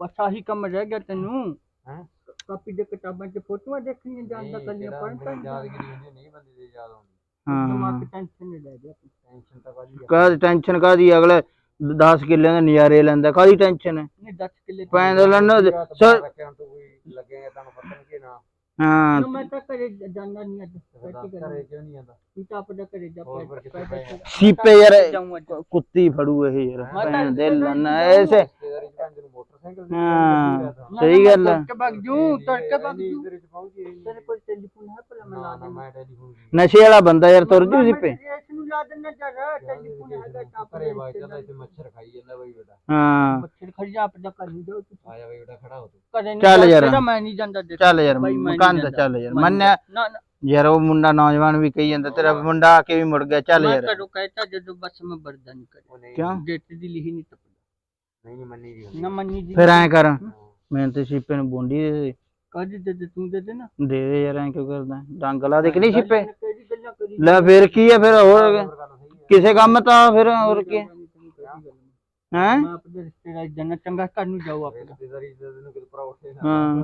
ਬਸ ਆਹੀ ਕੰਮ ਰਹਿ ਗਿਆ ਤੈਨੂੰ। ਹੈਂ? ਕਾਪੀ ਦੇ ਕਿਤਾਬਾਂ 'ਚ ਫੋਟੋਆਂ ਦੇਖਣੀਆਂ ਜਾਂਦਾ ਨਹੀਂ, ਕੱਲੀਆਂ ਪੜ੍ਹਨ ਤਾਂ ਬੰਦੇ ਦੀ ਯਾਦਗਿਰੀ ਹੁੰਦੀ ਨਹੀਂ ਬੰਦੇ ਦੀ ਯਾਦ ਆਉਂਦੀ। ਦਿਮਾਗ ਹਾਂ ਟੈਨਸ਼ਨ ਨਹੀਂ ਲੈ ਗਿਆ ਟੈਨਸ਼ਨ ਤਾਂ ਕਾਦੀ ਕਾਦੀ ਟੈਨਸ਼ਨ ਕਾਦੀ ਅਗਲੇ 10 ਕਿੱਲਿਆਂ ਦੇ ਨਜ਼ਾਰੇ ਲੈਂਦਾ ਕਾਦੀ ਟੈਨਸ਼ਨ ਹੈ ਨਹੀਂ 10 ਕਿੱਲੇ ਲੰਨਾ ਸਰ ਲੱਗੇਗਾ ਤੁਹਾਨੂੰ ਪਤਾ ਨਹੀਂ ਕਿ ਨਾ। ਹਾਂ। ਨਾ, ਮੈਂ ਤਾਂ ਘਰੇ ਜਾਣਾ ਨਹੀਂ ਅੱਜ ਫਿਰ ਬੈਠੀ ਦੱਸ ਕਰਨਾ। ਘਰੇ ਕਿਉਂ ਨਹੀਂ ਆਂਦਾ ਤੂੰ ਤਾਂ ਆਪਣੇ ਘਰੇ ਜਾ ਹੋਰ ਫਿਰ ਕਿੱਥੇ ਪੈਸੇ ਪਏ ਆ? ਸੀਪੇ ਯਾਰ ਜਾਊਂ ਅੱਜ। ਕੁੱਤੀ ਫੜੂ ਇਹ ਯਾਰ ਮੈਂ ਤਾਂ ਭੈਣ ਦੇ ਇੱਥੇ ਲੰਨਾ ਜਾਊਂ। ਐਸੇ। ਰਿਸ਼ਤੇਦਾਰੀ ਚ ਭੈਣ ਨੂੰ ਮੋਟਰਸਾਈਕਲ ਦੀ ਹਾਂ। ਗੱਲ ਕਰਦੀ ਸਹੀ ਗੱਲ ਹੈ ਤੁਰ ਕੇ ਭੱਜ ਜੂ। ਤੁਰ ਕੇ ਭੱਜ ਜੂ ਤੇਰੇ ਚ ਪਹੁੰਚੀ ਹੀ ਤੇਰੇ ਕੋਲ ਟੈਲੀਫੋਨ ਹੈ ਭਲਾ ਮੈਂ ਨਾ ਲਾ ਨਾ ਦਿੰਦਾ ਮੈਂ ਟੈਲੀਫੋਨ ਦੀ ਨਸ਼ੇ ਵਾਲਾ ਬੰਦਾ ਯਾਰ ਤੁਰ ਜੂ ਸੀਪੇ। ਘਰੇ ਬਾਈ ਚੱਲਦਾ ਇੱਥੇ ਮੱਛਰ ਖਾਈ ਜਾਂਦਾ ਬਾਈ ਬੇਟਾ। ਹਾਂ। ਮੱਛਰ ਖੜੀ ਜਾ ਆਪਦਾ ਕਰ ਨਹੀਂ ਜਾਓ ਤੁਸੀਂ ਆ ਜਾ ਬਾਈ ਬੇਟਾ ਖੜਾ ਹੋ ਤੂੰ। ਘਰੇ ਨਹੀਂ ਚੱਲ ਜਾ- ਯਾਰ। ਤੇਰਾ ਮੈਂ ਨਹੀਂ ਜਾਂਦਾ ਦੇਖ ਚੱਲ ਯਾਰ ਬਾਈ ਮੈਂ ਨਹੀਂ ਮਕਾਨ ਜਾਂਦਾ। ਚੱਲ ਯਾਰ। ਮੈਂ ਮੰਨਿਆ ਨਾ ਨਾ। ਯਾਰ ਉਹ ਮੁੰਡਾ ਨੌਜਵਾਨ ਵੀ ਕਹੀ ਜਾਂਦਾ ਤੇਰਾ ਮੁੰਡਾ ਆ ਕੇ ਵੀ ਮੁੜ ਗਿਆ। ਚੱਲ ਮੈਂ ਯਾਰ। ਘਰੋਂ ਕਹਿਤਾ ਜਦੋਂ ਬਸ ਮੈਂ ਵਰਦਾ ਨਹੀਂ ਕਰੀ ਉਹ ਨਹੀਂ। ਕਿਉਂ? ਗੇਟ ਦੀ ਲਿਖੀ ਨਹੀਂ ਟੱਪਦਾ। ਨਹੀਂ ਨਹੀਂ ਮੰਨੀ ਦੀ ਹੁੰਦੀ। ਨਾ ਮੰਨੀ ਜੀ ਫਿਰ ਐਂ ਕਰ। ਮੈਂ ਤੇ ਸੀਪੇ ਨੂੰ ਬੋਂਡੀ ਦੇ ਦੇ। ਕਦ ਤੂੰ ਦੇ ਦੇ ਨਾ। ਦੇ ਦੇ ਯਾਰ ਐਂ ਕਿਉਂ ਕਰਦਾ? ਡੰਗ ਲਾ ਦੇ ਕਿ ਨਹੀਂ ਸੀਪੇ ਕਿਹੜੀ ਲੈ ਫਿਰ ਕੀ ਹੈ ਫਿਰ ਹੋਰ ਗੱਲ ਸਹੀ ਹੈ ਕਿਸੇ ਕੰਮ ਤਾਂ ਫਿਰ ਹੋਰ ਕੀ? ਹੈ ਹੈਂ? ਮੈਂ ਆਪਣੇ ਰਿਸ਼ਤੇਦਾਰ ਜਨਾ ਚੰਗਾ ਘਰ ਨੂੰ ਜਾਓ ਆਪਣੇ। ਰਿਸ਼ਤੇਦਾਰੀ ਚ ਤੈਨੂੰ ਕਿਤੇ ਪਰੌਠੇ ਨਾ ਹਾਂ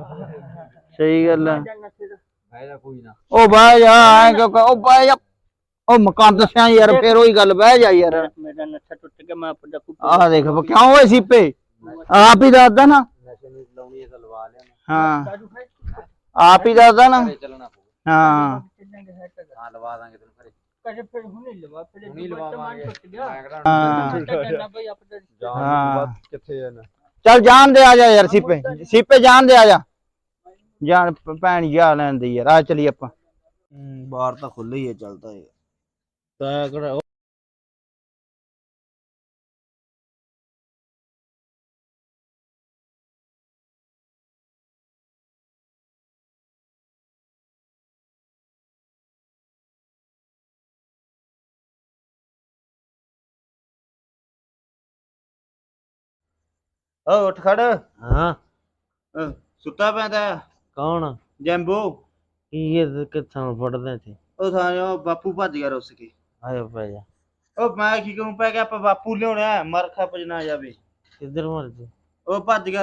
ਸਹੀ ਗੱਲ ਹੈ ਜਾਨਾ ਫਿਰ ਬਹਿ ਜਾ ਕੋਈ ਨਾ। ਉਹ ਬਹਿ ਜਾ ਐਂ ਕਿਉਂ ਕਰ- ਉਹ ਬਹਿ ਜਾ। ਉਹ ਮਕਾਨ ਦੱਸਿਆ ਯਾਰ ਫਿਰ ਉਹੀ ਗੱਲ ਬਹਿ ਜਾ ਯਾਰ। ਮੇਰਾ ਨਸ਼ਾ ਟੁੱਟ ਗਿਆ ਮੈਂ ਆਪਣਾ ਕੁੱਪ ਆਹ ਦੇਖ ਬ- ਕਿਉਂ ਓਏ ਸੀਪੇ? ਆਪ ਹੀ ਦੱਸਦਾ ਨਾ ਨਸ਼ੇ ਨੂੰ ਲਾਉਣੀ ਹੈ ਤਾਂ ਲਵਾ ਲਿਆ ਹਾਂ। ਦਾਰੂ ਹੈ ਆਪ ਹੀ ਦੱਸਦਾ ਨਾ ਘਰੇ ਚੱਲਣਾ ਪਊ ਹਾਂ। ਚੱਲਾਂਗੇ ਹੈ ਲਵਾ ਦਾਂਗੇ ਤੈਨੂੰ ਘਰੇ। ਕਦੇ ਫਿਰ ਹੁਣੇ ਲਵਾ ਫਿਰ ਹੁਣੀ ਲਵਾਵਾਂਗੇ। ਟੁੱਟ ਗਿਆ ਮੈਂ ਕਿਹੜਾ ਹਾਂ। ਛੱਡਾ ਜਾਣਾ ਬਈ ਆਪਣਾ ਜਾਣ ਹਾਂ। ਤੋਂ ਬਾਅਦ ਕਿੱਥੇ ਜਾਣਾ ਚੱਲ ਜਾਣ ਦੇ ਆ ਜਾ ਯਾਰ ਸੀਪੇ। ਸੀਪੇ ਜਾਣ ਦੇ ਆ ਜਾ। ਜਾਣ ਭ- ਭੈਣ ਜਾ ਲੈਣ ਦੇ ਯਾਰ। ਆ ਚਲੀ ਆਪਾਂ। ਬਾਹਰ ਤਾਂ ਖੁੱਲੇ ਹੀ ਹੈ ਚੱਲਦਾ ਹੈ ਤਾਂ ਕਿਹੜਾ ਓ ਉੱਠ ਖੜ। ਹਾਂ। ਅਹ, ਸੁੱਤਾ ਪੈਂਦਾ ਕੌਣ? ਜੈਂਬੋ। ਕੀ ਇਹ ਕਿੱਥੋਂ ਫੜਦੇ ਸੀ ਉਹ ਥਾਂ ਬਾਪੂ ਭੱਜ ਗਿਆ ਰੁੱਸ ਕੇ। ਆਇਆ ਪੈ ਜਾ। ਉਹ ਮੈਂ ਕੀ ਕਹੂੰ ਪੈ ਗਿਆ ਆਪਾਂ ਬਾਪੂ ਲਿਆਉਣਾ ਹੈ, ਮਰ ਖੱਪ ਨਾ ਜਾਵੇ। ਕਿੱਧਰ ਮਰਜ਼ੀ ਉਹ ਭੱਜ ਗਿਆ।